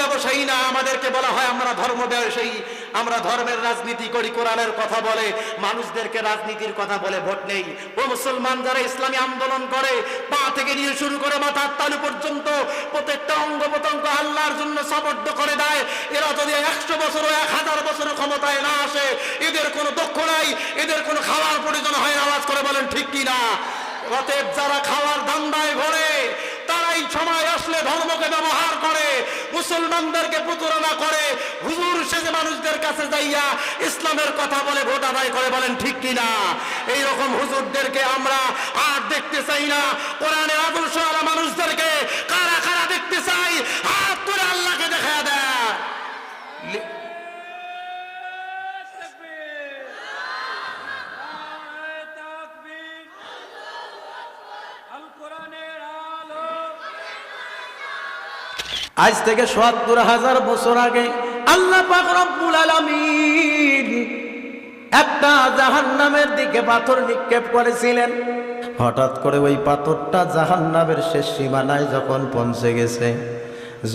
ব্যবসায়ী না, আমাদেরকে বলা হয় আমরা ধর্ম ব্যবসায়ী আমরা ধর্মের রাজনীতি করি, কোরআনের কথা বলে, মানুষদেরকে রাজনীতির কথা বলে, ভোট নেই। ও মুসলমান, যারা ইসলামী আন্দোলন করে, পা থেকে নিয়ে শুরু করে মাথার তালু পর্যন্ত প্রত্যেকটা অঙ্গ প্রত্যঙ্গ আল্লাহর জন্য সাবদ্ধ করে দেয়। এরা যদি একশো বছর এক হাজার বছরের ক্ষমতায় না আসে, এদের কোনো দক্ষ নাই, এদের কোনো খাওয়ার প্রয়োজন হয় আওয়াজ করে বলেন, ঠিক কি না অতএব যারা খাওয়ার ধান্দায় ঘরে তারাই সময় আসলে ধর্মকে ব্যবহার করে, মুসলমানদেরকে প্রতারণা করে, হুজুর সেজে মানুষদের কাছে যাইয়া ইসলামের কথা বলে ভোট আদায় করে বলেন, ঠিক কিনা এইরকম হুজুরদেরকে আমরা আর দেখতে চাই না। কোরআনের আদর্শ মানুষদেরকে কারা কারা দেখতে চাই হাত তুলে আল্লাহকে দেখা দেয় লি- তাকবীর নারায়ে তাকবীর আল কোরআনের আলো আজ থেকে সত্তর হাজার বছর আগে আল্লাহ পাক রব্বুল আলামিন একটা জাহান্নামের দিকে পাথর নিক্ষেপ করেছিলেন। হঠাৎ করে ওই পাথরটা জাহান্নামের শেষ সীমানায় যখন পৌঁছে গেছে,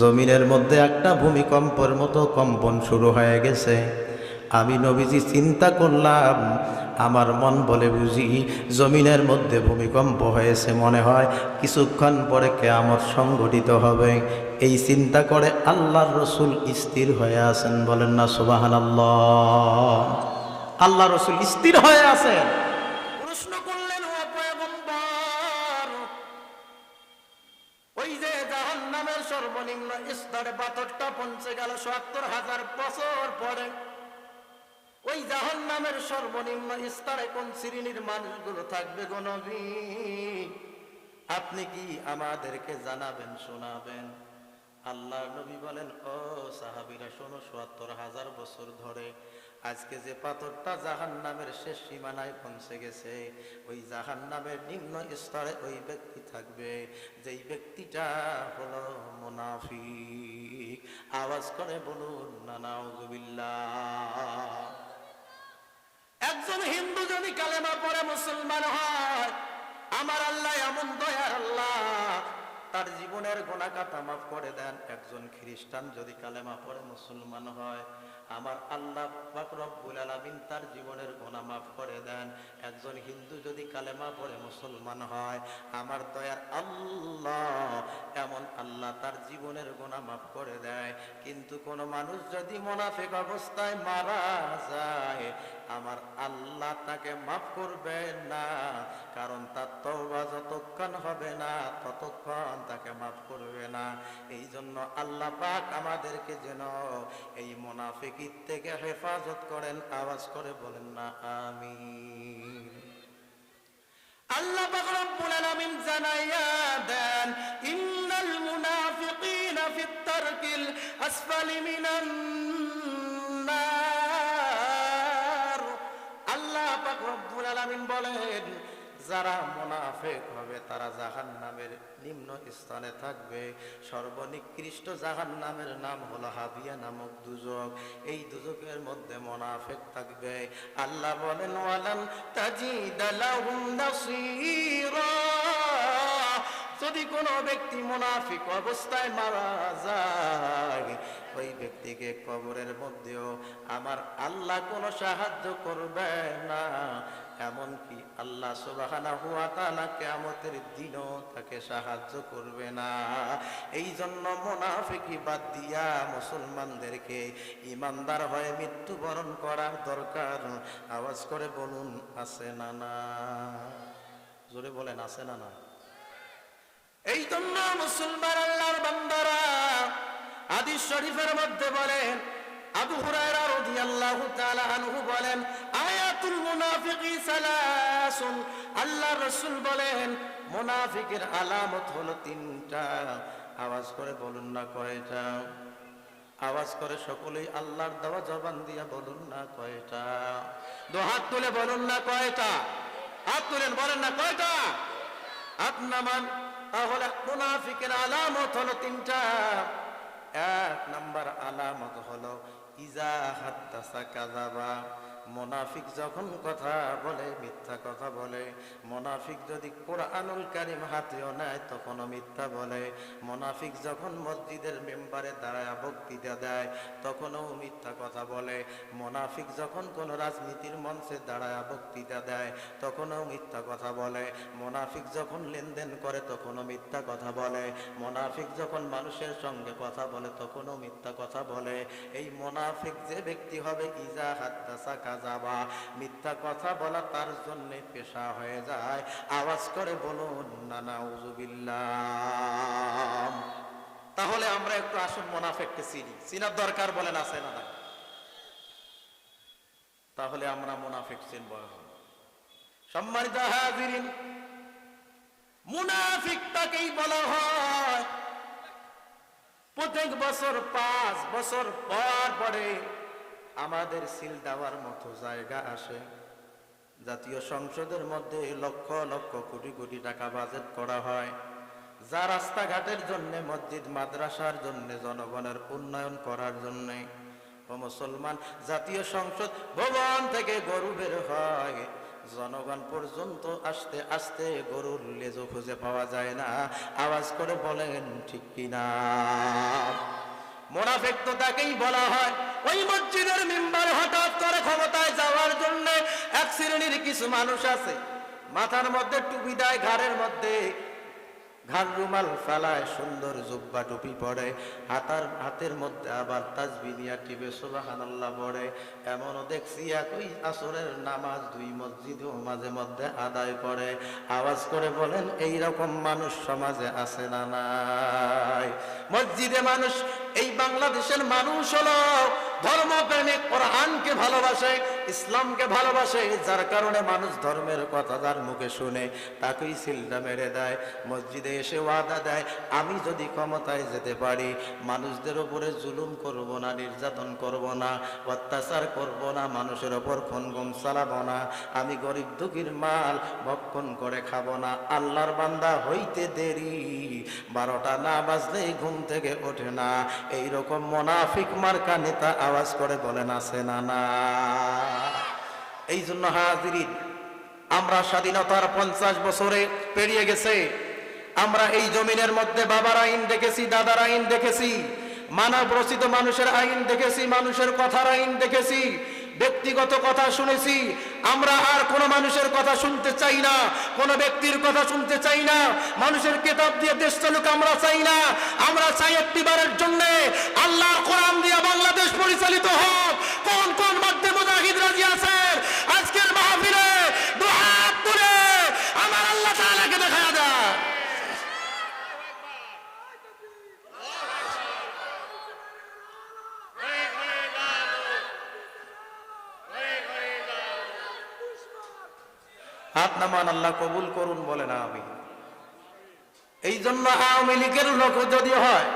জমিনের মধ্যে একটা ভূমিকম্পের মতো কম্পন শুরু হয়ে গেছে। আমি নবীজি চিন্তা করলাম, আমার মন বলে বুঝি জমিনের মধ্যে ভূমিকম্প হয়েছে মনে হয়, কিছুক্ষণ পরে কেয়ামত সংঘটিত হবে। এই চিন্তা করে আল্লাহর রসুল স্থির হয়ে আছেন বলেন না সুবাহান আল্লাহ রসুল স্থির হয়ে আছেন। বছর পরে। ওই নামের সর্বনিম্ন স্তরে কোন শ্রেণির থাকবে আপনি কি আমাদেরকে জানাবেন, শোনাবেন? আল্লাহ নবী বলেন, ও সাহাবিরা, শোনো, সত্তর হাজার বছর ধরে আজকে যে পাথরটা জাহান নামের শেষ সীমানায় পৌঁছে গেছে, ওই জাহান নামের নিম্ন স্তরে ওই ব্যক্তি থাকবে। যেই ব্যক্তিটা হলো মুনাফিক। আওয়াজ করে বলুন না নাউজুবিল্লাহ একজন হিন্দু যদি কালেমা পরে মুসলমান হয়, আমার আল্লাহ এমন দয়ার আল্লাহ। তার জীবনের গোনা কাটা মাফ করে দেন। একজন খ্রিস্টান যদি কালেমা পড়ে, মুসলমান হয়, আমার আল্লাহ রব্বুল আলমিন তার জীবনের গোনা মাফ করে দেন। একজন হিন্দু যদি কালেমা পড়ে, মুসলমান হয়, আমার দয়ার আল্লাহ তার জীবনের গোনা মাফ করে দেয়। কিন্তু কোন মানুষ যদি মোনাফেক অবস্থায় মারা যায়, আমার আল্লাহ তাকে মাফ করবে না, কারণ তার তওবা যতক্ষণ হবে না, ততক্ষণ তাকে মাফ করবে না। এই জন্য আল্লাহ পাক আমাদেরকে যেন এই মোনাফিকির থেকে হেফাজত করেন, আওয়াজ করে বলেন না আমি আল্লাহ পাক রব্বুল আলামিন জানাইয়া দেন ইন্নাল ফিত তারকিল আসফালি মিনান নার আল্লাহ বলেন, যারা হবে, তারা জাহান্নামের নিম্ন স্থানে থাকবে। সর্বনিকৃষ্ট জাহান্নামের নাম হলো হাবিয়া নামক দুজক। এই দুজকের মধ্যে মুনাফিক থাকবে। আল্লাহ বলেন ওয়ালাম তাজিদালাহুম নাসীরা। যদি কোনো ব্যক্তি মুনাফিক অবস্থায় মারা যায়, ওই ব্যক্তিকে কবরের মধ্যেও আমার আল্লাহ কোনো সাহায্য করবে না। এমনকি আল্লাহ সুবাহানা হুয়া তালা কেমতের দিনও তাকে সাহায্য করবে না। এই জন্য মোনাফিকি বাদ দিয়া মুসলমানদেরকে ইমানদার হয়ে মৃত্যুবরণ করার দরকার। আওয়াজ করে বলুন, আছে না না? জোরে বলেন, আছে না না? এই জন্য মুসলমান আল্লাহর বান্দারা হাদিস শরীফের মধ্যে বলেন, আবু হুরায়রা রাদিয়াল্লাহু তাআলা আনহু বলেন, আয়াতুল মুনাফিকি সালাসুন। আল্লাহ রাসূল বলেন, মুনাফিকের আলামত হলো তিনটা। আওয়াজ করে বলুন না কয়টা? আওয়াজ করে সকলেই আল্লাহর দেওয়া জবান দিয়া বলুন না কয়টা? হাত তুলে বলুন না কয়টা? হাত তুলেন, বলেন না কয়টা? হাত নামান। তাহলে মুনাফিকের আলামত হলো তিনটা। এক নাম্বার আলামত হলো ইজা হাত্তাসা কাজাবা মোনাফিক যখন কথা বলে, মিথ্যা কথা বলে, মোনাফিক যদি কোরআনুল কারিম হাতেও নেয়, তখনও মিথ্যা বলে। মোনাফিক যখন মসজিদের মেম্বারে দাঁড়ায়, বক্তৃতা দেয়, তখনও মিথ্যা কথা বলে। মোনাফিক যখন কোনো রাজনীতির মঞ্চে দাঁড়ায়, বক্তৃতা দেয়, তখনও মিথ্যা কথা বলে। মোনাফিক যখন লেনদেন করে, তখনও মিথ্যা কথা বলে। মোনাফিক যখন মানুষের সঙ্গে কথা বলে, তখনও মিথ্যা কথা বলে। এই মোনাফিক যে ব্যক্তি হবে, ইজা হাদ্দাসা কাজাবা মিথ্যা কথা বলা তার জন্য পেশা হয়ে যায়। আওয়াজ করে বলুন, নানা উজুবিল্লাহ। তাহলে আমরা একটু আসুন মোনাফেককে চিনি। চিনার দরকার বলেন, আছে না তাহলে আমরা মোনাফেক চিনব। সম্মানিত হাজিরিন, মুনাফিকটাকেই বলা হয়। প্রত্যেক বছর পাঁচ বছর পর পরে আমাদের সিল দেওয়ার মতো জায়গা আসে। জাতীয় সংসদের মধ্যে লক্ষ লক্ষ কোটি কোটি টাকা বাজেট করা হয়। যা রাস্তাঘাটের জন্য, মসজিদ, মাদ্রাসার জন্য, জনগণের উন্নয়ন করার জন্য। মুসলমান, জাতীয় সংসদ ভবন থেকে গরু বের হয়। জনগণ পর্যন্ত আসতে আসতে গরুর লেজও খুঁজে পাওয়া যায় না। আওয়াজ করে বলেন, ঠিক কিনা? মোনাফেক তো তাকেই বলা হয়। ওই মসজিদের মেম্বার হঠাৎ করে ক্ষমতায় যাওয়ার জন্য এক শ্রেণির কিছু মানুষ আছে। মাথার মধ্যে টুপি দেয়, ঘাড়ের মধ্যে ঘাড় রুমাল ফেলায়, সুন্দর জুব্বা টুপি পরে, হাতার, হাতের মধ্যে আবার তাজবি দিয়া টিপে সুবাহান আল্লাহ পড়ে এমনও দেখছি একই আসরের নামাজ দুই মসজিদেও মাঝে মধ্যে আদায় করে আওয়াজ করে বলেন এই রকম মানুষ সমাজে আছে না নাই? মসজিদে মানুষ এই বাংলাদেশের মানুষ হলো ধর্মপ্রেমিক, কোরআনকে ভালোবাসে, ইসলামকে ভালোবাসে, যার কারণে মানুষ ধর্মের কথা যার মুখে শুনে, তাকেই সিলটা মেরে দেয়, মসজিদে এসে ওয়াদা দেয়, আমি যদি ক্ষমতায় যেতে পারি, মানুষদের ওপরে জুলুম করব না, নির্যাতন করব না, অত্যাচার করব না, মানুষের ওপর খুন গুম চালাবো না, আমি গরিব দুঃখীর মাল ভক্ষণ করে খাব না, আল্লাহর বান্দা হইতে দেরি, বারোটা না বাজলেই ঘুম থেকে ওঠে না এই রকম মোনাফিক মার্কা নেতা আওয়াজ করে বলেন, আছে না না। এই জন্য হাজিরিন, আমরা স্বাধীনতার পঞ্চাশ বছরে পেরিয়ে গেছে। আমরা এই জমিনের মধ্যে বাবার আইন দেখেছি, দাদার আইন দেখেছি মানব রচিত মানুষের আইন দেখেছি, মানুষের কথার আইন দেখেছি। ব্যক্তিগত কথা শুনেছি। আমরা আর কোন মানুষের কথা শুনতে চাই না। কোন ব্যক্তির কথা শুনতে চাই না। মানুষের কেতাব দিয়ে দেশ চালুক আমরা চাই না। আমরা চাই একটিবারের জন্য আল্লাহ কোরআন দিয়ে বাংলাদেশ পরিচালিত হোক। কোন কোন মধ্যে মুজাহিদ রাজি আছেন, আজকের মাহফিলে দুহাত তুলে আমার আল্লাহ তাআলাকে দেখা যায় হাত নামান আল্লাহ কবুল করুন বলেন আমি। এই জন্য আওয়ামী লীগের লোক যদি হয়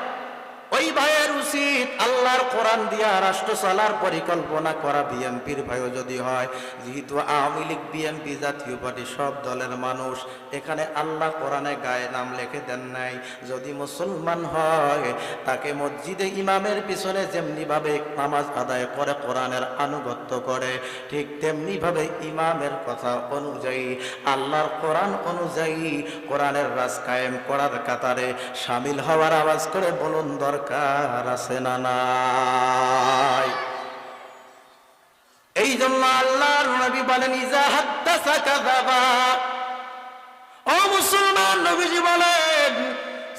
ওই ভাইয়ের উচিত আল্লাহর কোরআন দিয়া রাষ্ট্র চলার পরিকল্পনা করা বিএনপির ভাইও যদি হয়। যেহেতু আওয়ামী লীগ, বিএনপি জাতীয় পার্টি সব দলের মানুষ, এখানে আল্লাহ কোরআনে গায়ে নাম লিখে দেন নাই। যদি মুসলমান হয়, তাকে মসজিদে ইমামের পিছনে যেমনিভাবে নামাজ আদায় করে, কোরআনের আনুগত্য করে, ঠিক তেমনিভাবে ইমামের কথা অনুযায়ী, আল্লাহর কোরআন অনুযায়ী কোরআনের রাজ কায়েম করার কাতারে সামিল হওয়ার আওয়াজ করে বলুন দরকার আছে না নাই। এই জন্য আল্লাহর নবী বলেন, ইজা হাদ্দাসা কাযাবা ও মুসলমান নবীজি বলেন,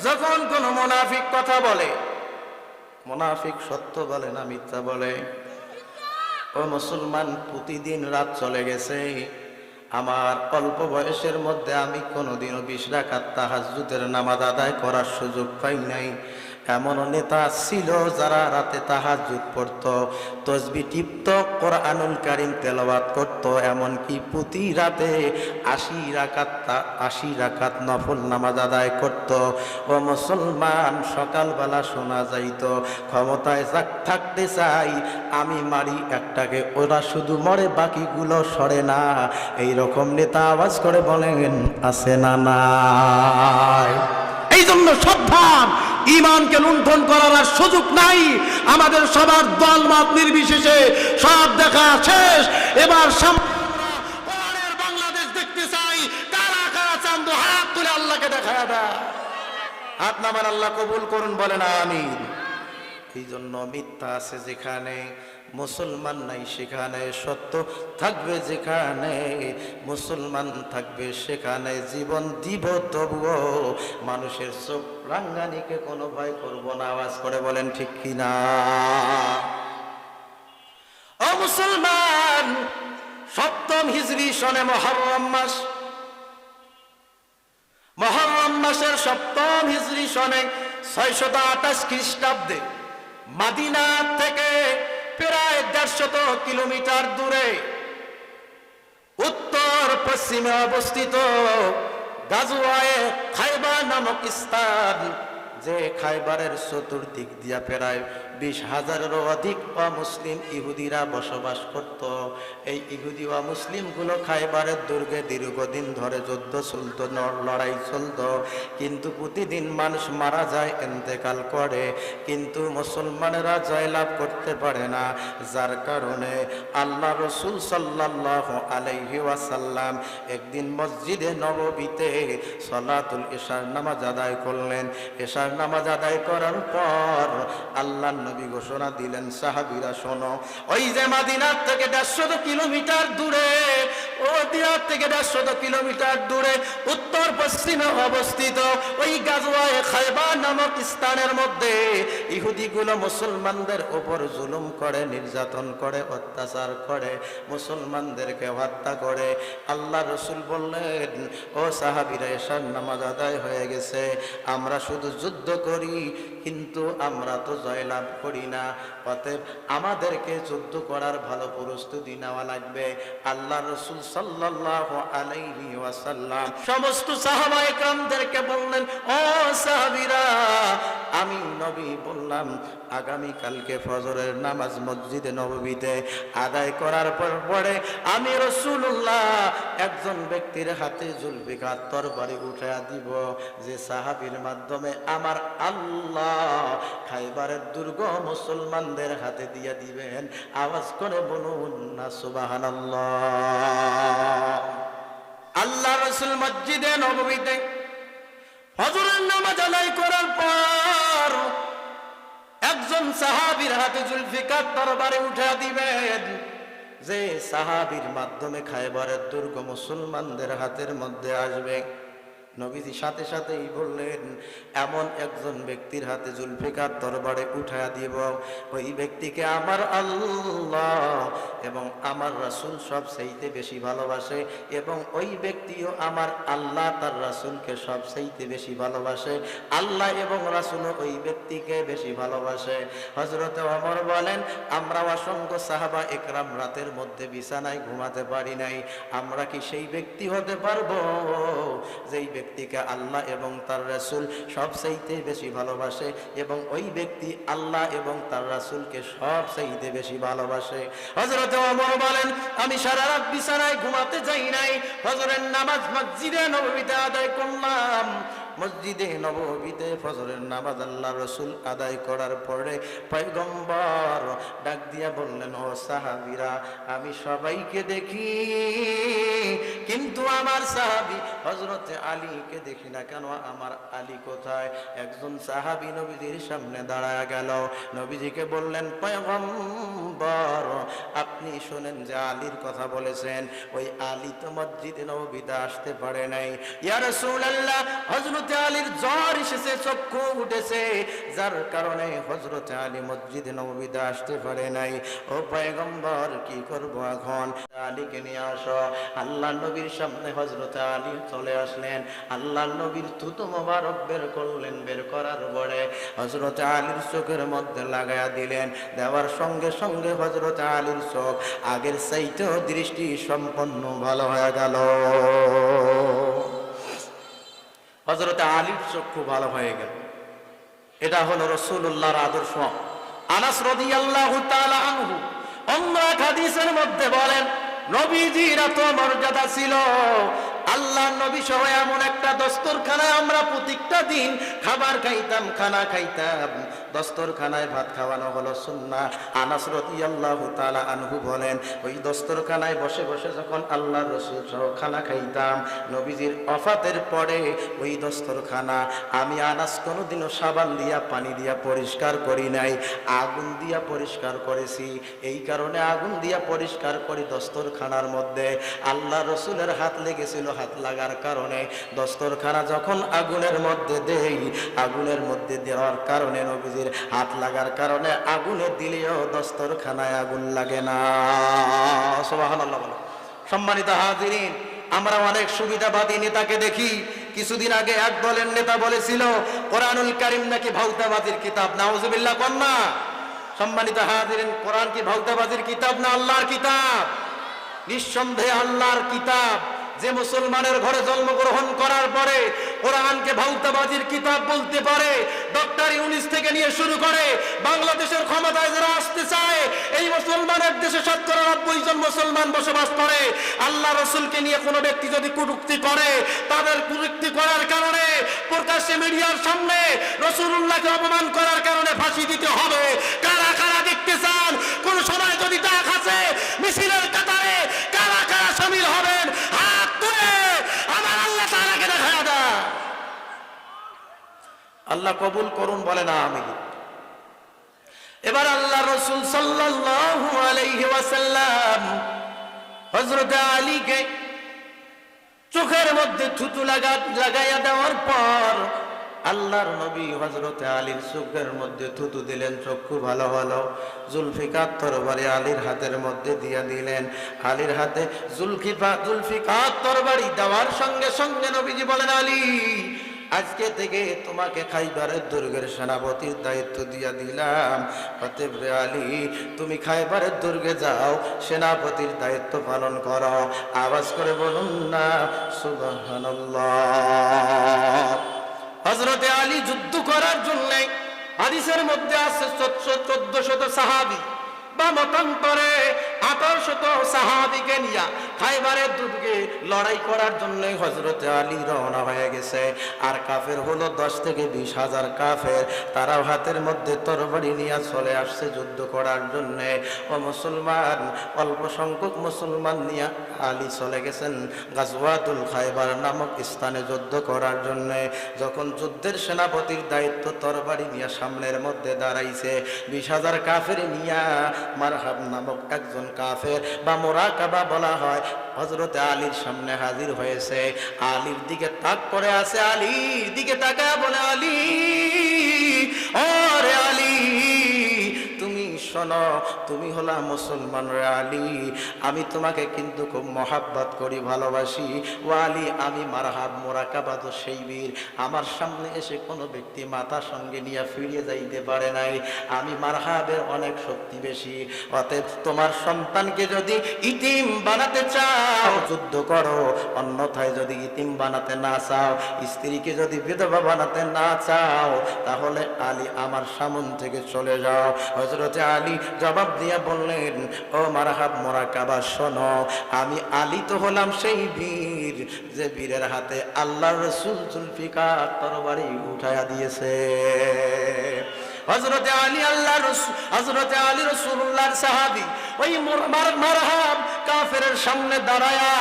যখন কোন মুনাফিক কথা বলে, মুনাফিক সত্য বলে না মিথ্যা বলে? ও মুসলমান, প্রতিদিন রাত চলে গেছে। আমার অল্প বয়সের মধ্যে আমি কোনোদিনও বিশ রাখাত তাহাজুদের নামাজ আদায় করার সুযোগ পাই নাই। এমন নেতা ছিল যারা রাতে তাহাজুদ পড়ত, তসবি টিপ্ত, কোরআনুল কারিম তেলাওয়াত করত, এমনকি প্রতি রাতে আশি রাকাত আশি রাকাত নফল নামাজ আদায় করত। ও মুসলমান, সকালবেলা শোনা যাইত, ক্ষমতায় থাকতে চাই, আমি মারি একটাকে, ওরা শুধু মরে, বাকিগুলো সরে না। এই রকম নেতা আওয়াজ করে বলেন, আছে না নাই? এই জন্য সাবধান ইমানকে লুণ্ঠন করার আর সুযোগ নাই। আমাদের সবার দল মত নির্বিশেষে সব দেখা শেষ। এবার বাংলাদেশ দেখতে চাই। কারা কারা চান্দ? হাত তুলে আল্লাহকে দেখা দেয় হাত নামার আল্লাহ কবুল করুন বলে না আমি এই জন্য মিথ্যা আছে যেখানে মুসলমান নাই সেখানে সত্য থাকবে যেখানে, মুসলমান থাকবে সেখানে, জীবন দিব তবুও মানুষের চোখ রাঙ্গানিকে কোনো ভয় করব না। আওয়াজ করে বলেন, ঠিক কিনা ও মুসলমান, সপ্তম হিজরি সনে মহরম মাস। মহরম মাসের সপ্তম হিজরি সনে ছয়শত আঠাশ খ্রিস্টাব্দে মাদিনা থেকে প্রায় দেড়শত কিলোমিটার দূরে উত্তর পশ্চিমে অবস্থিত গাজুয়ায় খাইবার নামক স্থান, যে খাইবারের চতুর্দিক দিয়া প্রায় বিশ হাজারেরও অধিক অমুসলিম ইহুদিরা বসবাস করত। এই ইহুদি অমুসলিমগুলো খাইবারের দুর্গে দীর্ঘদিন ধরে যুদ্ধ চলত লড়াই চলত। কিন্তু প্রতিদিন মানুষ মারা যায়, এন্তেকাল করে। কিন্তু মুসলমানেরা জয়লাভ করতে পারে না। যার কারণে আল্লাহ রসুল সাল্লাহ আলাইহি ওয়াসাল্লাম একদিন মসজিদে নববীতে সলাতুল এশার নামাজ আদায় করলেন। এশার নামাজ আদায় করার পর আল্লাহ নবী ঘোষণা দিলেন, সাহাবিরা শোনো, ওই যে মাদিনার থেকে দেড়শত কিলোমিটার দূরে, ও দিনার থেকে দেড়শত কিলোমিটার দূরে, উত্তর পশ্চিমে অবস্থিত ওই গাজওয়ায় খাইবার নামক স্থানের মধ্যে ইহুদিগুলো মুসলমানদের উপর জুলুম করে, নির্যাতন করে, অত্যাচার করে, মুসলমানদেরকে হত্যা করে। আল্লাহ রসুল বললেন, ও সাহাবিরা এসার নামাজ আদায় হয়ে গেছে, আমরা শুধু যুদ্ধ করি, কিন্তু আমরা তো জয়লাভ করি না। অতএব আমাদেরকে যুদ্ধ করার ভালো প্রস্তুতি নেওয়া লাগবে। আল্লাহ রসুল সাল্লাহ আলাইহি সমস্ত সাহাবা একরামদেরকে বললেন, ও সাহাবিরা, আমি নবী বললাম আগামী কালকে ফজরের নামাজ মসজিদে নববীতে আদায় করার পর পরে আমি রসুল্লাহ একজন ব্যক্তির হাতে জুলফিকার তরবারি উঠে দিব, যে সাহাবির মাধ্যমে আমার আল্লাহ খাইবারের দুর্গ মুসলমানদের হাতে দিয়ে দিবেন। আওয়াজ করে বলুন না সুবাহান আল্লাহ রসুল মসজিদে নবমীতে হজরের নামাজ আদায় করার পর একজন সাহাবীর হাতে জুলফিকার তরবারে উঠে দিবেন। যে সাহাবীর মাধ্যমে খাইবারের দুর্গ মুসলমানদের হাতের মধ্যে আসবে। নবীজি সাথে সাথেই বললেন, এমন একজন ব্যক্তির হাতে জুলফিকার দরবারে উঠায়া দিব। ওই ব্যক্তিকে আমার আল্লাহ এবং আমার রাসূল সব সেইতে বেশি ভালোবাসে এবং ওই ব্যক্তিও আমার আল্লাহ, তার রাসূলকে সব সেইতে বেশি ভালোবাসে। আল্লাহ এবং রাসূলও ওই ব্যক্তিকে বেশি ভালোবাসে। হজরত অমর বলেন, আমরা অসংখ্য সাহাবা একরাম রাতের মধ্যে বিছানায় ঘুমাতে পারি নাই। আমরা কি সেই ব্যক্তি হতে পারব? যেই ব্যক্তিকে আল্লাহ এবং তার রাসূল সব চাইতে বেশি ভালোবাসে এবং ওই ব্যক্তি আল্লাহ এবং তার রাসূলকে সব চাইতে বেশি ভালোবাসে। হযরত ওমর বলেন, আমি সারা রাত বিছানায় ঘুমাতে যাই নাই। হযরের নামাজ মসজিদে নববীতে আদায় করলাম। মসজিদে নববীতে ফজরের নামাজ আল্লাহ রসুল আদায় করার পরে পয়গম্বর ডাক দিয়া বললেন, ও সাহাবিরা, আমি সবাইকে দেখি। কিন্তু আমার সাহাবি হজরতে আলীকে দেখি না কেন? আমার আলী কোথায়? একজন সাহাবি নবীজির সামনে দাঁড়ায় গেল। নবীজিকে বললেন, পয়গম্বর, আপনি শোনেন যে আলীর কথা বলেছেন। ওই আলী তো মসজিদে নবীতে আসতে পারে নাই। ইয়া রাসূলুল্লাহ, হযরতে আলীর জ্বর এসেছে, চক্ষু উঠেছে। যার কারণে হযরতে আলী মসজিদে নবীতে আসতে পারে নাই। ও পয়গম্বর, কি করব এখন? আলীকে নিয়ে আসো। আল্লাহ নবীর সামনে হযরতে আলী চলে আসলেন। আল্লাহ নবীর থুতু মোবারক বের করলেন, বের করার পরে হযরতে আলীর চোখের মধ্যে লাগায়া দিলেন। দেওয়ার সঙ্গে সঙ্গে হযরতে আলীর চোখ আগের চাইতেও দৃষ্টি সম্পন্ন ভালো হয়ে গেল। হজরতে আলীর চক্ষু ভালো হয়ে গেল। এটা হলো রসুল্লাহর আদর্শ। আনাস তাআলা আনহু অন্য এক হাদিসের মধ্যে বলেন নবীজির এত মর্যাদা ছিল। আল্লাহ নবী সহ এমন একটা দস্তরখানায় আমরা প্রত্যেকটা দিন খাবার খাইতাম, খানা খাইতাম। দস্তরখানায় ভাত খাওয়ানো হলো সুন্না আনাস রাদিয়াল্লাহু তাআলা আনহু বলেন, ওই দস্তরখানায় বসে বসে যখন সহ খানা খাইতাম, নবীজির অফাতের পরে ওই দস্তরখানা আমি আনাস কোনোদিনও সাবান দিয়া, পানি দিয়া পরিষ্কার করি নাই, আগুন দিয়া পরিষ্কার করেছি। এই কারণে আগুন দিয়া পরিষ্কার করি দস্তরখানার মধ্যে। আল্লাহ রসুলের হাত লেগেছিল হাত লাগার কারণে দস্তরখানা যখন আগুনের মধ্যে দেই, আগুনের মধ্যে দেওয়ার কারণে নবীজির হাত লাগার কারণে আগুনে দিলেও দস্তরখানায় আগুন লাগে না। সম্মানিত হাজিরিন, আমরা অনেক সুবিধাবাদী নেতাকে দেখি, কিছুদিন আগে এক দলের নেতা বলেছিল, কোরআনুল কারিম নাকি ভাউতাবাজির কিতাব? নাউজুবিল্লাহ কন্যা। সম্মানিত হাজিরিন, কোরআন কি ভাউতাবাজির কিতাব না আল্লাহর কিতাব? নিঃসন্দেহে আল্লাহর কিতাব। যে মুসলমানের ঘরে জন্মগ্রহণ করার পরে কোরআনকে ভাউতাবাজির কিতাব বলতে পারে, ডক্টর ইউনিস থেকে নিয়ে শুরু করে বাংলাদেশের ক্ষমতায় যারা আসতে চায়, এই মুসলমানের দেশে শতকরা নব্বই জন মুসলমান বসবাস করে। আল্লাহ রসুলকে নিয়ে কোনো ব্যক্তি যদি কুটুক্তি করে, তাদের কুটুক্তি করার কারণে প্রকাশ্যে মিডিয়ার সামনে রসুল্লাহকে অপমান করার কারণে ফাঁসি দিতে হবে। কারা কারা দেখতে চান? কোন সময় যদি ডাক আছে মিছিলের কাতারে কারা কারা সামিল হবেন হাত তুলে আমার আল্লাহ তাআলাকে দেখা দেয় আল্লাহ কবুল করুন বলে না আমি। এবার আল্লাহ রসুল ওয়াসাল্লাম হযরত আলীকে চোখের মধ্যে থুতু লাগা লাগাইয়া দেওয়ার পর আল্লাহর নবী হজরতে আলীর চোখের মধ্যে থুতু দিলেন, চক্ষু ভালো ভালো। জুলফিকার তরবারি আলীর হাতের মধ্যে দিয়া দিলেন। আলীর হাতে জুলফিফা জুলফিকার তরবারি দেওয়ার সঙ্গে সঙ্গে নবীজি বলেন, আলী আজকে থেকে তোমাকে খাইবারের দুর্গের সেনাপতির দায়িত্ব দিয়া দিলাম। অতএব রে আলী, তুমি খাইবারের দুর্গে যাও, সেনাপতির দায়িত্ব পালন করো। আওয়াজ করে বলুন না, সুবহানাল্লাহ। হজরতে আলী যুদ্ধ করার জন্য হাদিসের মধ্যে আছে চোদ্দ শত সাহাবি। বা মতান্তরে সাহাবিকে নিয়া লড়াই করার জন্য হজরতে আলী রওনা হয়ে গেছে। আর কাফের হলো দশ থেকে বিশ হাজার কাফের। হাতের মধ্যে তরবারি নিয়ে চলে আসছে যুদ্ধ করার জন্য। ও মুসলমান, অল্প সংখ্যক মুসলমান নিয়ে আলী চলে গেছেন গাজওয়াতুল খাইবার নামক স্থানে যুদ্ধ করার জন্য। যখন যুদ্ধের সেনাপতির দায়িত্ব তরবারি নিয়ে সামনের মধ্যে দাঁড়াইছে, বিশ হাজার কাফের নিয়া মারহাব নামক একজন কাফের বা মোরাকাবা বলা হয়। হজরতে আলীর সামনে হাজির হয়েছে। আলীর দিকে তাক করে আছে। আলীর দিকে তাকায় বলে, আলী তুমি শোনো, তুমি হলা মুসলমান আলী। আমি তোমাকে কিন্তু খুব মহাব্বত করি, ভালোবাসি। ও আলী, আমি মারহাব মোরাকাবাদ সেই বীর আমার সামনে এসে কোনো ব্যক্তি মাথা সঙ্গে নিয়ে ফিরিয়ে যাইতে পারে নাই। আমি মারহাবের অনেক শক্তি বেশি। অতএব তোমার সন্তানকে যদি ইতিম বানাতে চাও, যুদ্ধ করো। অন্যথায় যদি ইতিম বানাতে না চাও, স্ত্রীকে যদি বিধবা বানাতে না চাও, তাহলে আলী আমার সামন থেকে চলে যাও। হজরতে আলী জবাব দিয়া বললেন, ও মারাহাব, মোরা কাবা, শোনো, আমি আলী তো হলাম সেই বীর যে বীরের হাতে আল্লাহ রসুল জুলফিকার তরবারি উঠাইয়া দিয়েছে। হজরতে আলী আল্লাহ হজরতে আলী রসুল্লাহ সাহাবি, ওই মারহাব কাফের সামনে দাঁড়ায়া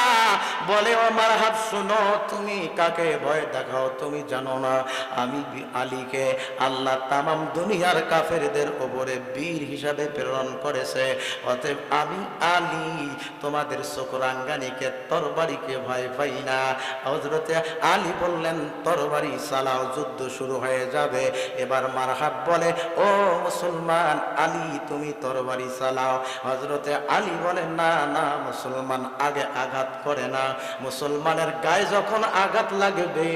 বলে, ও মারহাব, শোনো, তুমি কাকে ভয় দেখাও তুমি জানো না। আমি আলীকে আল্লাহ তামাম দুনিয়ার কাফেরদের ওপরে বীর হিসাবে প্রেরণ করেছে। অতএব আমি আলী, তোমাদের চোখরাঙ্গানিকে, তরবারিকে ভয় পাই না। হজরতে আলী বললেন, তরবারি চালাও, যুদ্ধ শুরু হয়ে যাবে। এবার মারহাব বলে, ও মুসলমান আলী, তুমি তরবারি চালাও। হজরতে আলী বলে, না না মুসলমান আগে আঘাত করে না। মুসলমানের গায়ে যখন আঘাত লাগবে,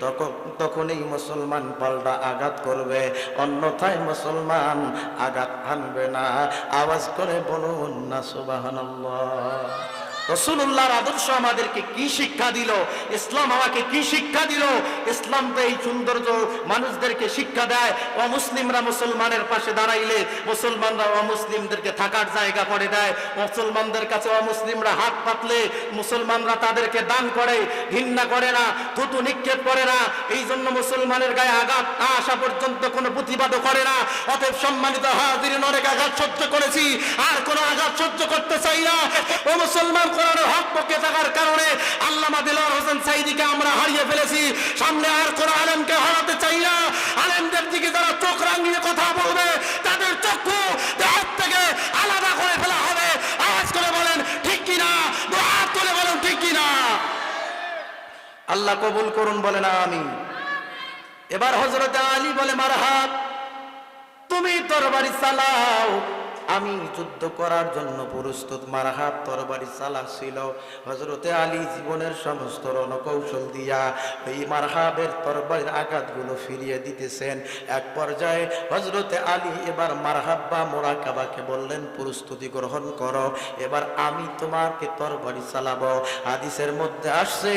তখন তখনই মুসলমান পাল্টা আঘাত করবে। অন্যথায় মুসলমান আঘাত আনবে না। আওয়াজ করে বলুন না সুবাহান রসুল্লাহর আদর্শ আমাদেরকে কি শিক্ষা দিল? ইসলাম আমাকে কি শিক্ষা দিল? ইসলাম তো এই সৌন্দর্য মানুষদেরকে শিক্ষা দেয়। অমুসলিমরা মুসলমানের পাশে দাঁড়াইলে মুসলমানরা অমুসলিমদেরকে থাকার জায়গা করে দেয়। মুসলমানদের কাছে অমুসলিমরা হাত পাতলে মুসলমানরা তাদেরকে দান করে, ঘৃণা করে না, থুতু নিক্ষেপ করে না। এই জন্য মুসলমানের গায়ে আঘাত না আসা পর্যন্ত কোনো প্রতিবাদও করে না। অতএব সম্মানিত হাজির অনেক আঘাত সহ্য করেছি। আর কোনো আঘাত সহ্য করতে চাই না। ও মুসলমান কোরআনের হক পক্ষে থাকার কারণে আল্লামা দিলার হোসেন সাইদিকে আমরা হারিয়ে ফেলেছি। সামনে আর কোনো আলেমকে হারাতে চাই না। আলেমদের দিকে যারা চোখ রাঙিয়ে কথা বলবে, তাদের চক্ষু দেহাত থেকে আলাদা করে ফেলা হবে। আওয়াজ করে বলেন, ঠিক কিনা? হাত তুলে বলেন, ঠিক কিনা? আল্লাহ কবুল করুন বলে না আমি এবার হজরত আলী বলে মারহাত তুমি তরবারি চালাও আমি যুদ্ধ করার জন্য প্রস্তুত। মারহাত তরবারি চালাচ্ছিল হজরতে আলী জীবনের সমস্ত রণকৌশল দিয়া এই মারহাবের তরবারির আঘাতগুলো ফিরিয়ে দিতেছেন। এক পর্যায়ে হজরতে আলী এবার মারহাব বা মোরাকাবাকে বললেন, প্রস্তুতি গ্রহণ করো। এবার আমি তোমাকে তরবারি চালাবো। হাদিসের মধ্যে আসছে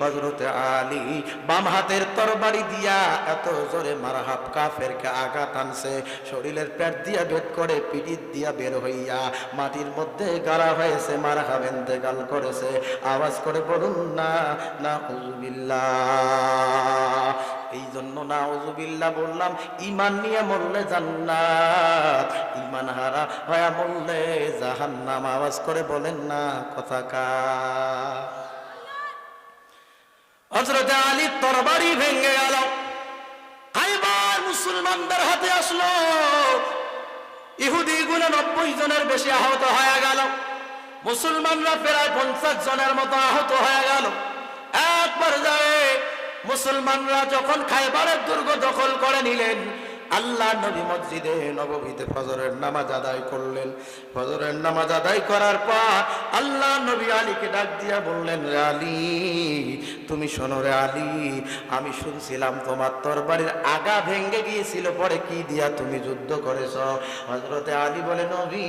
হজরতে আলী বাম হাতের তরবারি দিয়া এত জোরে মারহাব কাফেরকে আঘাত আনছে। শরীরের পেট দিয়া ভেদ করে পিঠিত দিয়া বের হইয়া মাটির মধ্যে গাড়া হয়েছে মারহাব এন্তেকাল করেছে। আওয়াজ করে বলুন, না না উজুবিল্লাহ এই জন্য না উজুবিল্লাহ বললাম ইমান নিয়ে মরলে জান্নাত ইমান হারা হয়া মরলে জাহান্নাম। আওয়াজ করে বলেন, না, কথা কা হজরত আলী তরবারি ভেঙে গেল। মুসলমানদের হাতে আসলো। ইহুদি গুলো নব্বই জনের বেশি আহত হয়ে গেল। মুসলমানরা প্রায় পঞ্চাশ জনের মতো আহত হয়ে গেল। একবার যায় মুসলমানরা যখন খাইবারের দুর্গ দখল করে নিলেন, আল্লাহ নবী মসজিদে নবমীতে ফজরের নামাজ আদায় করলেন। ফজরের নামাজ আদায় করার পর আল্লাহ নবী আলীকে ডাক দিয়া বললেন, আলী তুমি শোনো রে আলী আমি শুনছিলাম তোমার তরবারির আগা ভেঙ্গে গিয়েছিল, পরে কি দিয়া তুমি যুদ্ধ করেছ? হজরতে আলী বলে, নবী,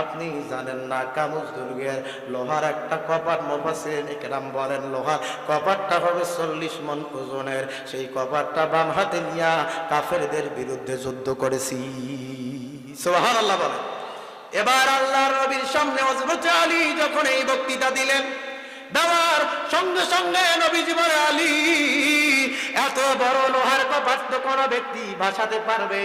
আপনি জানেন না, কামুজ দুর্গের লোহার একটা কপাট মোফাসিন একরাম বলেন, লোহার কপাটটা হবে চল্লিশ মন ওজনের, সেই কপাটটা বাম হাতে নিয়া কাফেরদের বিরুদ্ধে যুদ্ধ করেছি। সোহান আল্লাহ বলেন। এবার আল্লাহর নবীর সামনে হযরত আলী যখন এই বক্তৃতা দিলেন দেওয়ার সঙ্গে সঙ্গে নবীজি বলে আলী এত বড় লোহার কপাট তো কোনো ব্যক্তি ভাসাতে পারবে?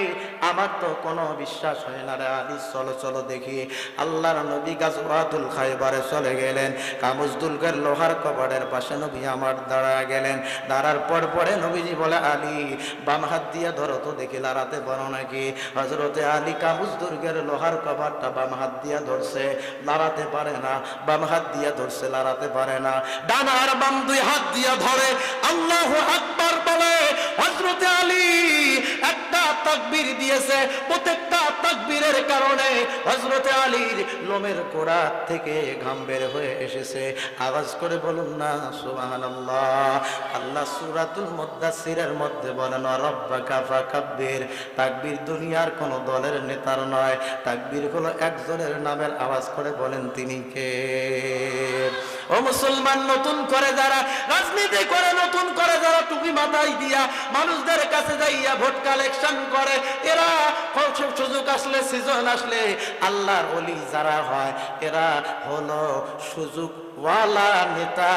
আমার তো কোনো বিশ্বাস হয় না রে আলী, চলো চলো দেখি। আল্লাহর নবী গাজওয়াতুল খাইবারে চলে গেলেন। কামুজদুলকের লোহার কপাটের পাশে নবী আমার দাঁড়া গেলেন। দাঁড়ার পর পরে নবীজি বলে, আলী, বাম হাত দিয়ে ধরো তো দেখি, লাড়াতে পারো নাকি? হজরতে আলী কাবুজ দুর্গের লোহার কভারটা বাম হাত দিয়া ধরছে, লাড়াতে পারে না। বাম হাত দিয়া ধরছে, লাড়াতে পারে না। ডান আর বাম দুই হাত দিয়া ধরে, আল্লাহ আকবার হজরতে আলী একটা তাকবীর দিয়েছে প্রত্যেকটা কারণে হজরতে আলীর লোমের থেকে ঘাম বের হয়ে এসেছে। আওয়াজ করে বলুন না আল্লাহ মধ্যে বলেন তাকবীর দুনিয়ার কোন দলের নেতার নয়। তাকবীর হলো একজনের নামের আওয়াজ করে বলেন, তিনি কে? ও মুসলমান, নতুন করে যারা রাজনীতি করে, নতুন করে যারা টুপি মাথায় দিয়া মানুষদের কাছে যাইয়া ভোট কালেকশন করে, এরা সুযোগ আসলে সিজন আসলে, আল্লাহর অলি যারা হয়, এরা হলো সুযোগ নেতা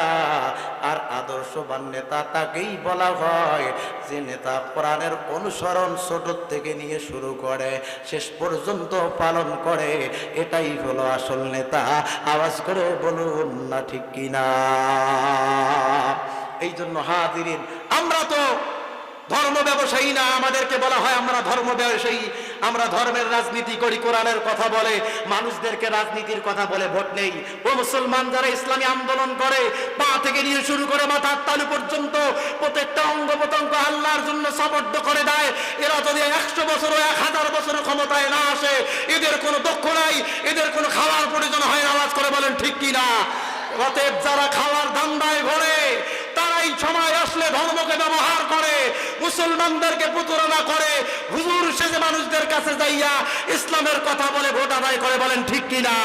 আর আদর্শবান নেতা। তাকেই বলা হয় যে নেতা অনুসরণ ছোট থেকে নিয়ে শুরু করে, শেষ পর্যন্ত পালন করে, এটাই হলো আসল নেতা। আওয়াজ করে বলুন না ঠিক কিনা? এই জন্য হাদিরিন আমরা তো ধর্ম ব্যবসায়ী না, আমাদেরকে বলা হয় আমরা ধর্ম ব্যবসায়ী। আমরা ধর্মের রাজনীতি করি, কোরআনের কথা বলে। মানুষদেরকে রাজনীতির কথা বলে, ভোট নেই। ও মুসলমান যারা ইসলামী আন্দোলন করে, পা থেকে নিয়ে শুরু করে মাথার তালু পর্যন্ত প্রত্যেকটা অঙ্গ প্রত্যঙ্গ আল্লাহর জন্য সমর্থ করে দেয়। এরা যদি একশো বছর এক হাজার বছরের ক্ষমতায় না আসে, এদের কোনো দক্ষ নাই, এদের কোনো খাওয়ার প্রয়োজন হয় আওয়াজ করে বলেন, ঠিক কি না অতএব যারা খাওয়ার ধান্দায় ঘরে তারাই সময় আসলে ধর্মকে ব্যবহার করে, মুসলমানদেরকে প্রতারণা করে, হুজুর সেজে মানুষদের কাছে যাইয়া ইসলামের কথা বলে, ভোট আদায় করে বলেন, ঠিক কিনা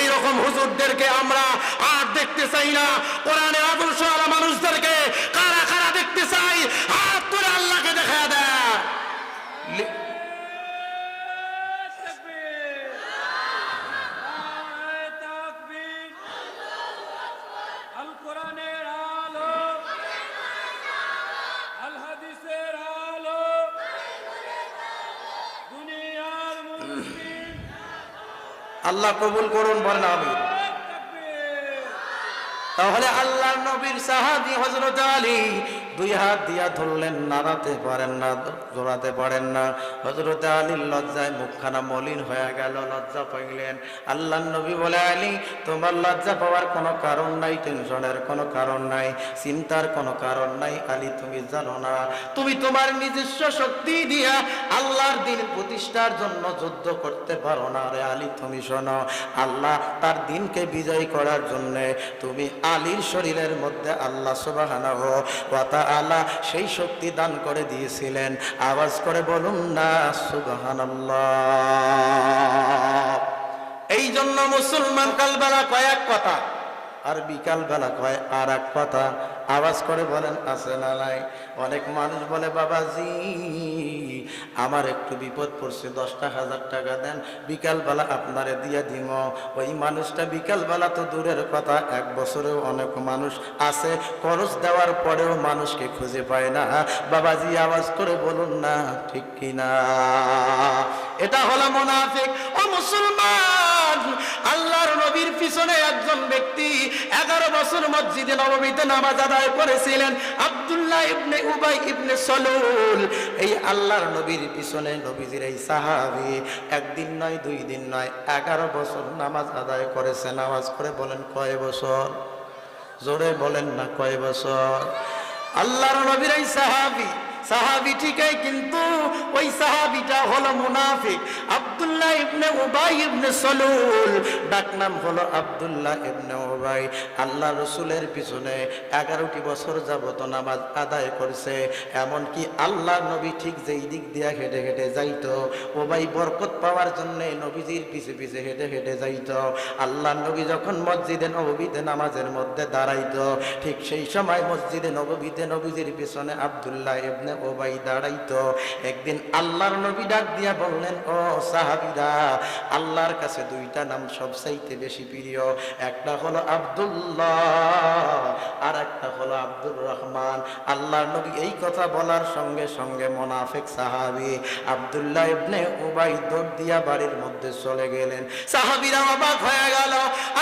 এইরকম হুজুরদেরকে আমরা আর দেখতে চাই না। কোরআনের আদর্শ আলা মানুষদেরকে কারা কারা দেখতে চাই হাত তুলে আল্লাহকে দেখা দেয়। আল্লাহ কবুল করুন বলেন আমি তাহলে আল্লাহ নবীর সাহাবি হজরত আলী দুই হাত দিয়া ধরলেন, নাড়াতে পারেন না, জোড়াতে পারেন না। হজরত আলীর লজ্জায় মুখখানা মলিন হয়ে গেল, লজ্জা পাইলেন। আল্লাহ নবী বলে, আলী, তোমার লজ্জা পাওয়ার কোনো কারণ নাই, টেনশনের কোনো কারণ নাই, চিন্তার কোনো কারণ নাই। আলী, তুমি জানো না, তুমি তোমার নিজস্ব শক্তি দিয়া আল্লাহর দিন প্রতিষ্ঠার জন্য যুদ্ধ করতে পারো না রে আলী, তুমি শোনো, আল্লাহ তার দিনকে বিজয় করার জন্যে তুমি আলীর শরীরের মধ্যে আল্লাহ ওয়াতা আলা সেই শক্তি দান করে দিয়েছিলেন। আওয়াজ করে বলুন না, সুবাহানাল্লাহ। এই জন্য মুসলমান কালবেলা কয়েক কথা, আর বিকাল বেলা কয় আর এক কথা। আওয়াজ করে বলেন, আছে না নাই? অনেক মানুষ বলে, বাবাজি আমার একটু বিপদ পড়ছে, দশটা হাজার টাকা দেন, বিকালবেলা আপনারে দিয়ে দিম ওই মানুষটা বিকালবেলা তো দূরের কথা, এক বছরেও অনেক মানুষ আছে, খরচ দেওয়ার পরেও মানুষকে খুঁজে পায় না। বাবাজি, আওয়াজ করে বলুন না, ঠিক কিনা? এটা হলো মোনাফিক। ও মুসলমান! আল্লাহর নবীর পিছনে একজন ব্যক্তি এগারো বছর মসজিদে নবমীতে নামাজ আদায় করেছিলেন, আব্দুল্লাহ ইবনে উবাই ইবনে সলুল। এই আল্লাহর নবীর পিছনে নবীজির এই সাহাবি একদিন নয়, দুই দিন নয়, এগারো বছর নামাজ আদায় করেছে। নামাজ করে বলেন কয় বছর? জোরে বলেন না কয় বছর? আল্লাহর নবীর এই সাহাবি সাহাবি ঠিকই, কিন্তু ওই সাহাবিটা হলো মুনাফিক। ইবনে উবাই ইবনে সলুল। ডাকনাম হলো আব্দুল্লাহ ইবনে উবাই। আল্লাহ রসুলের পিছনে এগারোটি বছর যাবত নামাজ আদায় করছে। এমনকি আল্লাহ নবী ঠিক যেই দিক হেঁটে হেঁটে যাইতো। বরকত পাওয়ার জন্য নবীজির পিছে পিছে হেঁটে হেঁটে যাইতো। আল্লাহ নবী যখন মসজিদে নবীতে নামাজের মধ্যে দাঁড়াইত, ঠিক সেই সময় মসজিদে নবীতে নবীজির পিছনে আব্দুল্লাহ ইবনে ওবাই দাঁড়াইতো। একদিন আল্লাহর নবী ডাক দিয়া বললেন, ও সাহাবিরা, আল্লাহর কাছে দুইটা নাম সবচাইতে বেশি প্রিয়। একটা হলো আব্দুল্লাহ আর একটা হলো আব্দুর রহমান। আল্লাহর নবী এই কথা বলার সঙ্গে সঙ্গে মোনাফেক সাহাবি আব্দুল্লাহ ইবনে উবাই দৌড় দিয়া বাড়ির মধ্যে চলে গেলেন। সাহাবিরা অবাক হয়ে গেল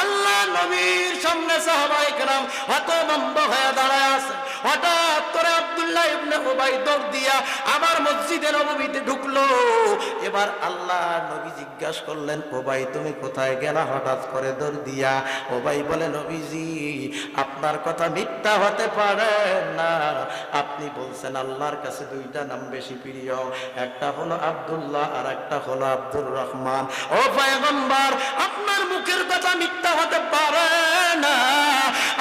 আল্লাহ নবীর সামনে সাহাবাই কেরাম হতভম্ব হয়ে দাঁড়ায় আছে। হঠাৎ করে আব্দুল্লাহ ইবনে উবাই দৌড় দিয়া আবার মসজিদে নবীতে ঢুকলো। এবার আল্লাহ নবী জিজ্ঞাসা করলেন ওবাই তুমি কোথায় গেলা? হঠাৎ করে দৌড় দিয়া ওবাই বলে, নবীজি, আপনার কথা মিথ্যা হতে পারে না। আপনি বলছেন আল্লাহর কাছে দুইটা নাম বেশি প্রিয়। একটা হলো আব্দুল্লাহ আর একটা হলো আব্দুর রহমান। ও পয়গম্বর, আপনার মুখের কথা মিথ্যা হতে পারে না।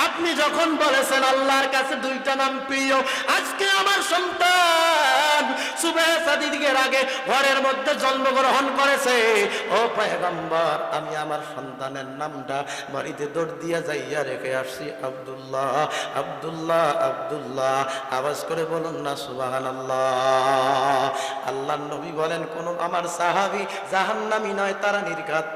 আপনি যখন বলেছেন আল্লাহর কাছে দুইটা নাম প্রিয়, আজকে আমার সন্তান সুবে সাদিদিকের আগে ঘরের মধ্যে জন্মগ্রহণ করেছে। ও পয়গম্বর, আমি আমার সন্তানের নামটা বাড়িতে দৌড় দিয়া যাইয়া রেখে আসছি। আব্দুল্লাহ আব্দুল্লাহ আব্দুল্লাহ, আওয়াজ করে বলুন না সুবাহান আল্লাহ নবী বলেন, কোন আমার সাহাবি জাহান্নামি নয়, তারা নির্ঘাত।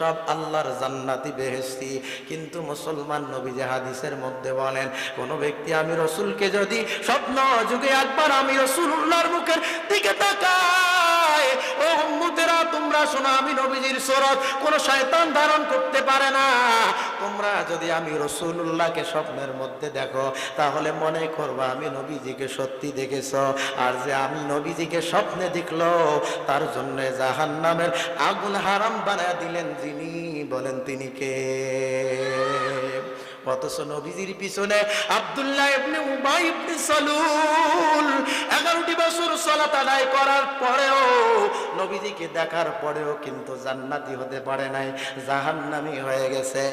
সব আল্লাহর জান্নাতি বেহেস্তি কিন্তু মুসলমান নবী যে হাদিসের মধ্যে বলেন, কোন ব্যক্তি আমি রসুলকে যদি স্বপ্ন যুগে একবার আমি রসুল্লাহর মুখের দিকে তাকায় ও উম্মতেরা তোমরা শোনো, আমি নবীজির সরত, কোন শয়তান ধারণ করতে পারে না। তোমরা যদি আমি রসুল্লাহকে স্বপ্নের মধ্যে দেখো, তাহলে মনে করবা আমি নবীজিকে সত্যি দেখেছ। আর যে আমি নবীজিকে স্বপ্নে দেখল, তার জন্য জাহান নামের আগুন হারাম বানায় দিলেন যিনি, বলেন তিনি কে? অথচ নবীজির পিছনে আবদুল্লাহ ইবনে উবাই ইবনে সালুল। এগারোটি বছর সালাত আদায় করার পরেও নবীজিকে দেখার পরেও কিন্তু জান্নাতি হতে পারে নাই, জাহান্নামি হয়ে গেছে।